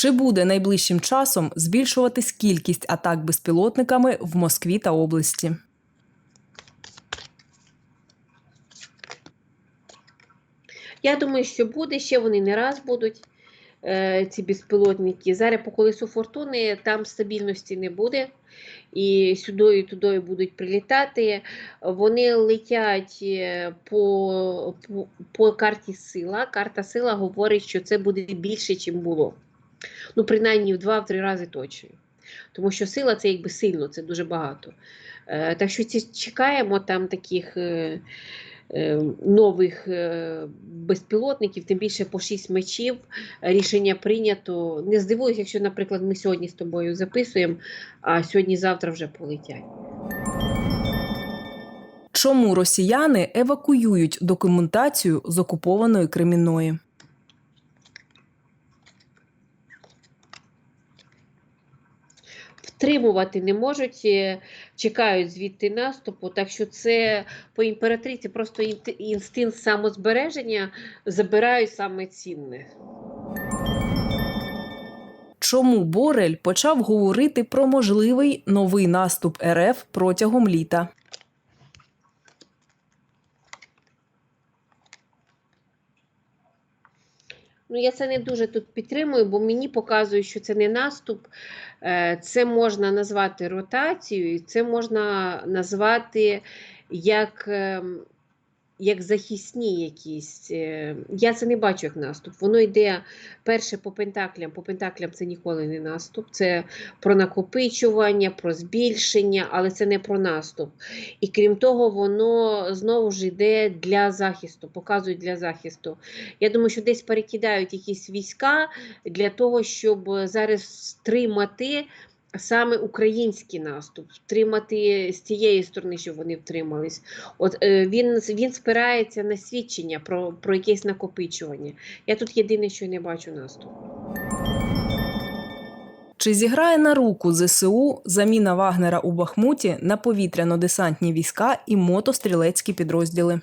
Чи буде найближчим часом збільшуватись кількість атак безпілотниками в Москві та області? Я думаю, що буде, ще вони не раз будуть, е, ці безпілотники. Зараз по колесу фортуни там стабільності не буде. І сюди і туди будуть прилітати. Вони летять е, по, по, по карті сила. Карта сила говорить, що це буде більше, ніж було. Ну, принаймні в два-три рази точно. Тому що сила це якби сильно, це дуже багато. Е, так що чекаємо там таких. Е, е, Нових безпілотників, тим більше по 6 мечів. Рішення прийнято. Не здивуюсь, якщо, наприклад, ми сьогодні з тобою записуємо, а сьогодні-завтра вже полетять. Чому росіяни евакуюють документацію з окупованої Кремінної? Втримувати не можуть, е, чекають звідти наступу. Так що це по імператриці просто інстинкт самозбереження забирають саме цінне. Чому Борель почав говорити про можливий новий наступ РФ протягом літа? Ну, я це не дуже тут підтримую, бо мені показують, що це не наступ, е, це можна назвати ротацією, це можна назвати як, ем, як захисні якісь. е, Я це не бачу як наступ. Воно йде перше по пентаклям. По пентаклям це ніколи не наступ. Це про накопичування, про збільшення, але це не про наступ. І крім того, воно знову ж йде для захисту, показують для захисту. Я думаю, що десь перекидають якісь війська для того, щоб зараз стримати саме український наступ, втримати з тієї сторони, щоб вони втримались. От е, він, він спирається на свідчення про, про якесь накопичування. Я тут єдине, що не бачу наступу. Чи зіграє на руку ЗСУ заміна Вагнера у Бахмуті на повітряно-десантні війська і мотострілецькі підрозділи?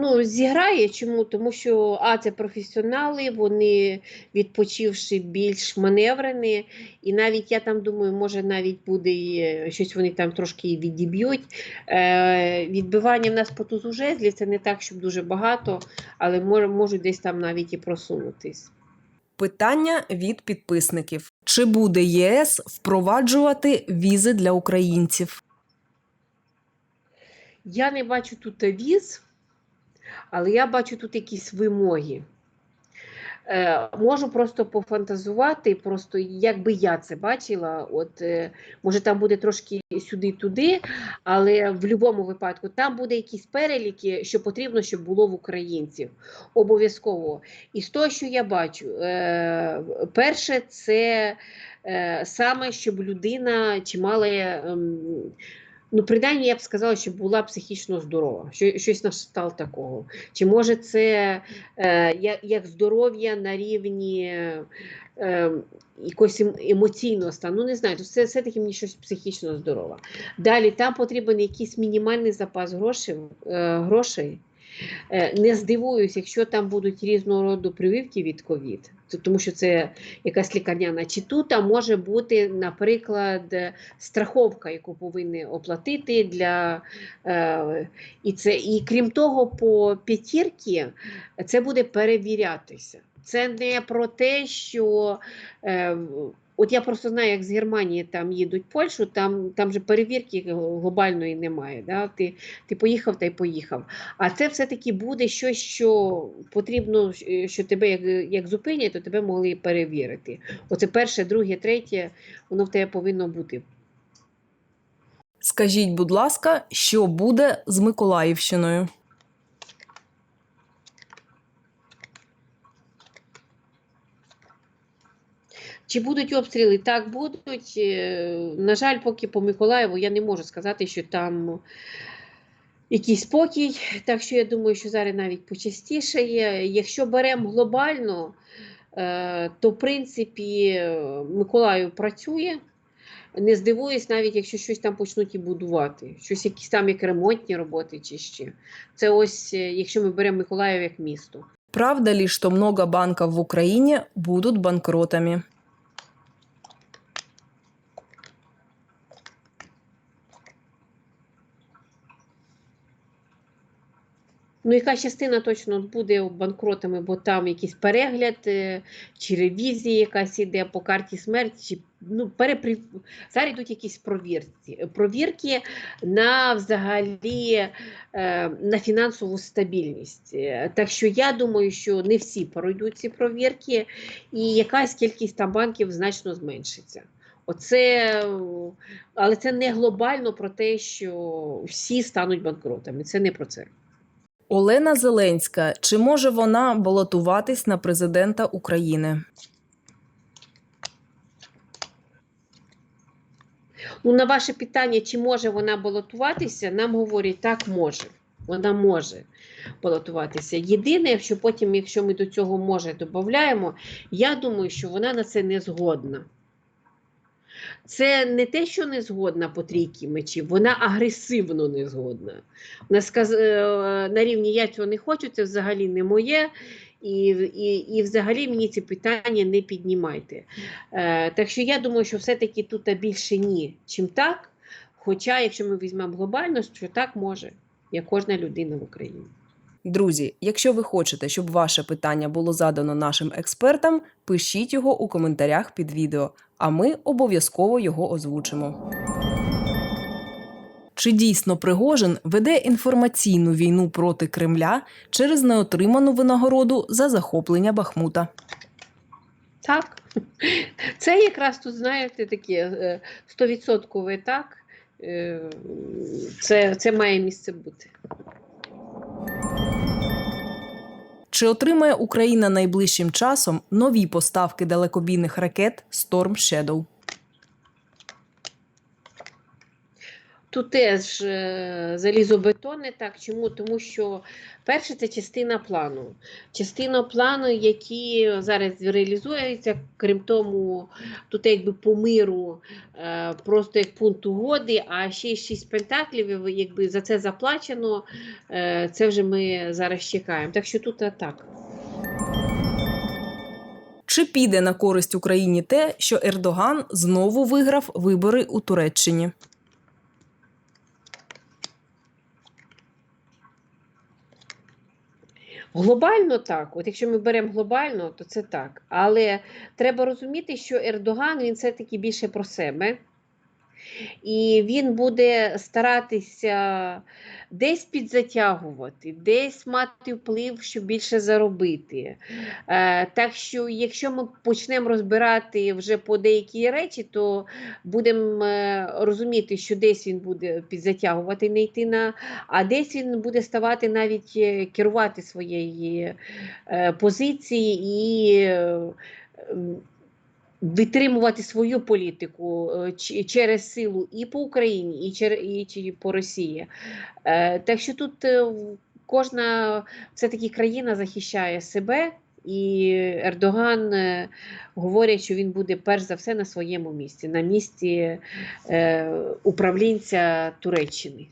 Ну, зіграє чому? Тому що А, це професіонали, вони відпочивши більш маневрені, і навіть я там думаю, може навіть буде і е, щось вони там трошки відіб'ють. Е, відбивання в нас по тузу жезлів це не так, щоб дуже багато, але може, можуть десь там навіть і просунутись. Питання від підписників: чи буде ЄС впроваджувати візи для українців? Я не бачу тут віз, але я бачу тут якісь вимоги. Е, можу просто пофантазувати, просто як би я це бачила. От, е, може, там буде трошки сюди-туди, але в будь-якому випадку там буде якісь переліки, що потрібно, щоб було в українців. Обов'язково. І з того, що я бачу, е, перше, це е, саме, щоб людина чи мала. ем, Ну, принаймні, я б сказала, що була психічно здорова, що, щось на кшталт такого. Чи може це е, як, як здоров'я на рівні е, якогось ем- емоційного стану? Ну, не знаю, то це все-таки мені щось психічно здорове. Далі там потрібен якийсь мінімальний запас грошей. Е, грошей. Е, Не здивуюсь, якщо там будуть різного роду прививки від ковід, тому що це якась лікарняна. Чи тут може бути, наприклад, страховка, яку повинні оплатити для е, і це. І крім того, по п'ятірки це буде перевірятися. Це не про те, що е, от я просто знаю, як з Германії там їдуть в Польщу, там, там же перевірки глобальної немає. Да? Ти, ти поїхав та й поїхав. А це все-таки буде щось, що потрібно, що тебе як, як зупинять, то тебе могли перевірити. Оце перше, друге, третє, воно в тебе повинно бути. Скажіть, будь ласка, що буде з Миколаївщиною? Чи будуть обстріли? Так будуть. Е, На жаль, поки по Миколаєву я не можу сказати, що там якийсь спокій. Так що я думаю, що зараз навіть почастіше є. Якщо беремо глобально, е, то в принципі Миколаїв працює. не здивуюсь, навіть якщо щось там почнуть і будувати, щось якісь там як ремонтні роботи чи ще. Це ось, е, якщо ми беремо Миколаїв як місто. Правда ли, что много банков в Украине будут банкротами? Ну, яка частина точно буде банкротами, бо там якийсь перегляд е, чи ревізія якась іде по карті смерті, чи ну, перепри... зараз йдуть якісь провірки, провірки на взагалі е, на фінансову стабільність. Е, Так що я думаю, що не всі пройдуть ці провірки, і якась кількість там банків значно зменшиться. Оце, але це не глобально про те, що всі стануть банкротами. Це не про це. Олена Зеленська, чи може вона балотуватись на президента України? Ну, на ваше питання, чи може вона балотуватися, нам говорять, так може. Вона може балотуватися. Єдине, якщо потім, якщо ми до цього може додаємо, я думаю, що вона на це не згодна. Це не те, що не згодна по трійки мечів, вона агресивно не згодна. Вона сказ... е, на рівні я цього не хочу, це взагалі не моє. І, і, і взагалі мені ці питання не піднімайте. Е, так що я думаю, що все-таки тут більше ні, чим так. Хоча, якщо ми візьмемо глобально, що так може, як кожна людина в Україні. Друзі, якщо ви хочете, щоб ваше питання було задано нашим експертам, пишіть його у коментарях під відео, а ми обов'язково його озвучимо. Чи дійсно Пригожин веде інформаційну війну проти Кремля через неотриману винагороду за захоплення Бахмута? Так, це якраз тут, знаєте, таке е, стовідсоткове так. Е, Це, це має місце бути. Чи отримає Україна найближчим часом нові поставки далекобійних ракет Storm Shadow? Тут теж е, залізобетонне так. Чому? Тому що перше це частина плану. Частина плану, які зараз реалізуються, крім тому, тут якби по миру, е, просто як пункт угоди, а ще шість пентаклів, якби за це заплачено, е, це вже ми зараз чекаємо. Так що тут так. Чи піде на користь Україні те, що Ердоган знову виграв вибори у Туреччині? Глобально так, от якщо ми беремо глобально, то це так. Але треба розуміти, що Ердоган він все-таки більше про себе. І він буде старатися десь підзатягувати, десь мати вплив, щоб більше заробити. Е, так що, якщо ми почнемо розбирати вже по деякі речі, то будемо е, розуміти, що десь він буде підзатягувати, не йти на, а десь він буде ставати навіть е, керувати своєї позиції і. Витримувати свою політику е, через силу і по Україні, і по Росії. Е, Так що тут е, кожна все-таки країна захищає себе, і Ердоган говорить, що він буде перш за все на своєму місці, на місці управлінця Туреччини.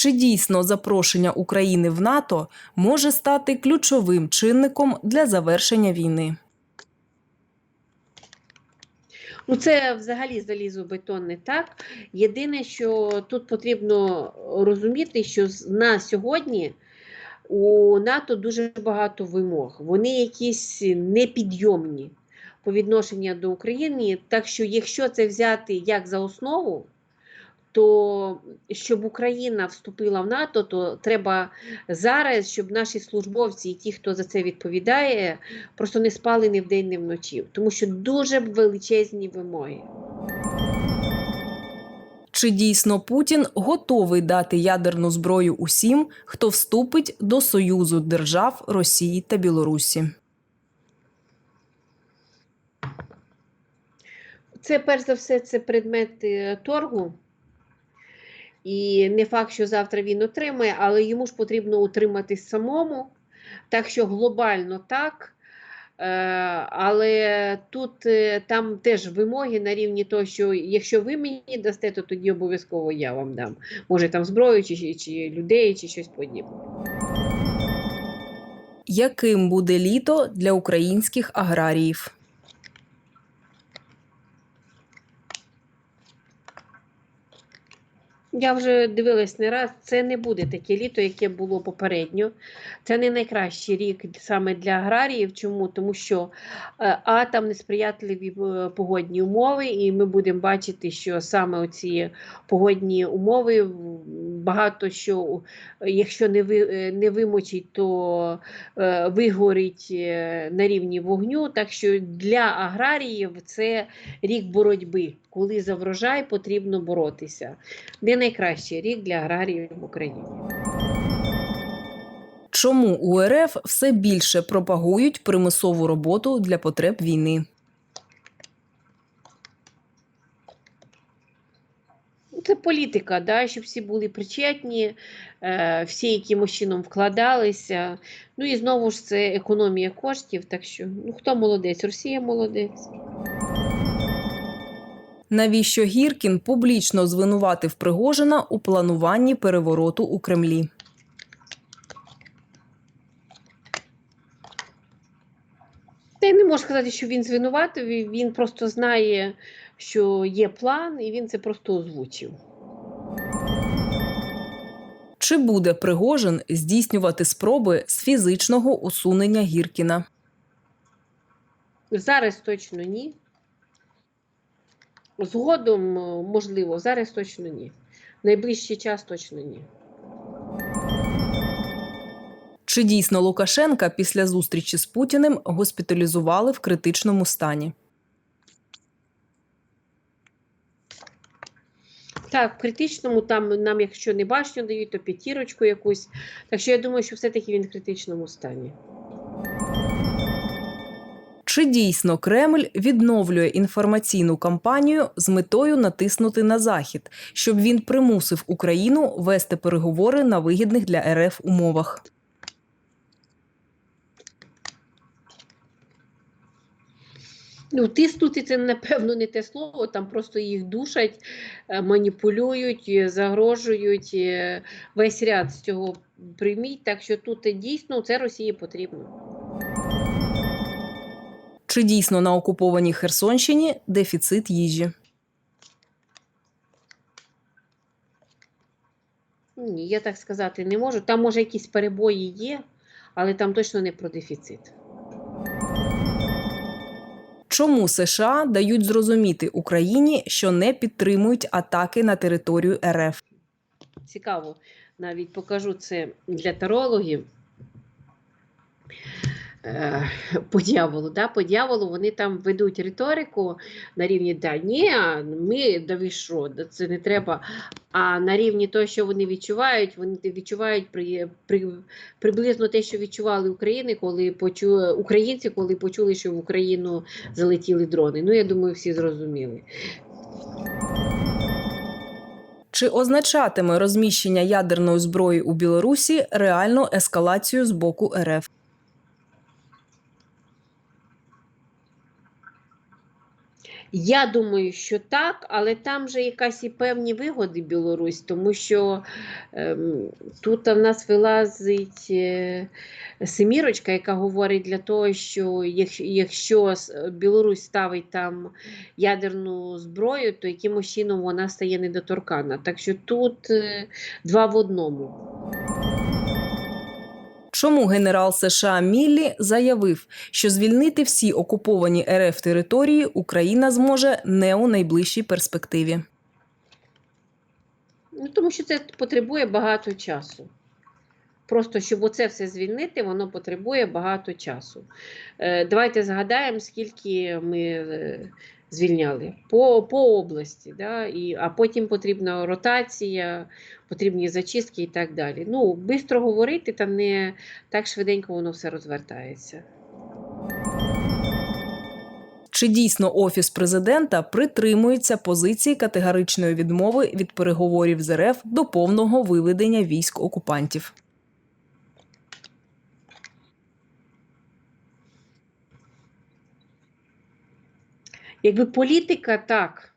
Чи дійсно запрошення України в НАТО може стати ключовим чинником для завершення війни? Ну, це взагалі залізобетонне так. Єдине, що тут потрібно розуміти, що на сьогодні у НАТО дуже багато вимог. Вони якісь непідйомні по відношенню до України. Так що, якщо це взяти як за основу, то щоб Україна вступила в НАТО, то треба зараз, щоб наші службовці і ті, хто за це відповідає, просто не спали ні вдень, ні вночі, тому що дуже величезні вимоги. Чи дійсно Путін готовий дати ядерну зброю усім, хто вступить до Союзу держав Росії та Білорусі? Це перш за все це предмет е, торгу. І не факт, що завтра він отримає, але йому ж потрібно утриматись самому. Так що глобально так. Е, Але тут е, там теж вимоги на рівні того, що якщо ви мені дасте, то тоді обов'язково я вам дам. Може там зброю, чи, чи людей, чи щось подібне. Яким буде літо для українських аграріїв? Я вже дивилась не раз, це не буде таке літо, яке було попередньо. Це не найкращий рік саме для аграріїв. Чому? Тому що е, а там несприятливі е, погодні умови, і ми будемо бачити, що саме оці погодні умови багато що, якщо не ви, не вимочить, то е, вигорить е, на рівні вогню. Так що для аграріїв це рік боротьби, коли за врожай потрібно боротися не найкращий рік для аграріїв в Україні. Чому у все більше пропагують примусову роботу для потреб війни? Ну, Це політика, да, щоб всі були причетні, е, всі якимось чином вкладалися. Ну і знову ж це економія коштів. Так що ну хто молодець? Росія молодець. Навіщо Гіркін публічно звинуватив Пригожина у плануванні перевороту у Кремлі? Та я не можу сказати, що він звинуватив, він просто знає, що є план, і він це просто озвучив. Чи буде Пригожин здійснювати спроби з фізичного усунення Гіркіна? Зараз точно ні. Згодом, е, можливо, зараз точно ні. Найближчий час точно ні. Чи дійсно Лукашенка після зустрічі з Путіним госпіталізували в критичному стані? Так, в критичному там нам, якщо не башню дають, то п'ятірочку якусь. Так що я думаю, що все-таки він в критичному стані. Чи дійсно Кремль відновлює інформаційну кампанію з метою натиснути на Захід, щоб він примусив Україну вести переговори на вигідних для РФ умовах? Ну, тиснути це, напевно, не те слово, там просто їх душать, е, маніпулюють, е, загрожують. е, Весь ряд з цього прийміть. Так що тут дійсно це Росії потрібно. Чи дійсно на окупованій Херсонщині дефіцит їжі? Ні, я так сказати не можу. Там, може, якісь перебої є, але там точно не про дефіцит. Чому США дають зрозуміти Україні, що не підтримують атаки на територію РФ? Цікаво, навіть покажу це для тарологів. Е, По дьяволу, да? по дьяволу вони там ведуть риторику на рівні да, ні, ми да що, це не треба. А на рівні того, що вони відчувають, вони відчувають при, при, приблизно те, що відчували України, коли почули українці, коли почули, що в Україну залетіли дрони. Ну, я думаю, всі зрозуміли. Чи означатиме розміщення ядерної зброї у Білорусі реальну ескалацію з боку РФ? Я думаю, що так, але там же якась і певні вигоди Білорусь, тому що ем, тут в нас вилазить е, семірочка, яка говорить для того, що якщо, якщо Білорусь ставить там ядерну зброю, то якимось чином вона стає недоторкана. Так що тут е, два в одному. Чому генерал США Міллі заявив, що звільнити всі окуповані РФ території Україна зможе не у найближчій перспективі? Ну, тому що це потребує багато часу. Просто щоб оце все звільнити, воно потребує багато часу. Е, давайте згадаємо, скільки ми е, звільняли по, по області, да? і, а потім потрібна ротація, потрібні зачистки і так далі. Ну, швидко говорити, та не так швиденько воно все розвертається. Чи дійсно офіс президента притримується позиції категоричної відмови від переговорів з РФ до повного виведення військ окупантів? Якби політика так,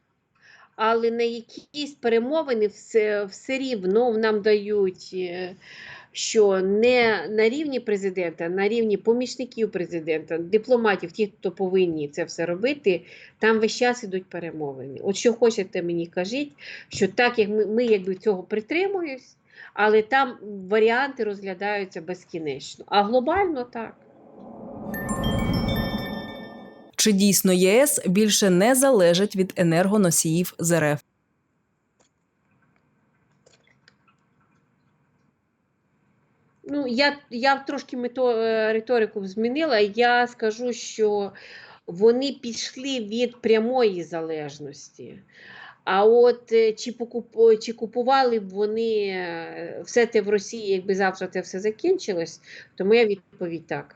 але на якісь перемовини все, все рівно нам дають, е, що не на рівні президента, на рівні помічників президента, дипломатів, ті, хто повинні це все робити, там весь час ідуть перемовини. От що хочете мені кажіть, що так як ми, ми якби цього притримуємось, але там варіанти розглядаються безкінечно. А глобально так. Чи дійсно ЄС більше не залежить від енергоносіїв з РФ? Ну, я, я трошки мето, е, риторику змінила. Я скажу, що вони пішли від прямої залежності. А от е, чи, покуп, чи купували б вони е, все те в Росії, якби завтра це все закінчилось, то моя відповідь так.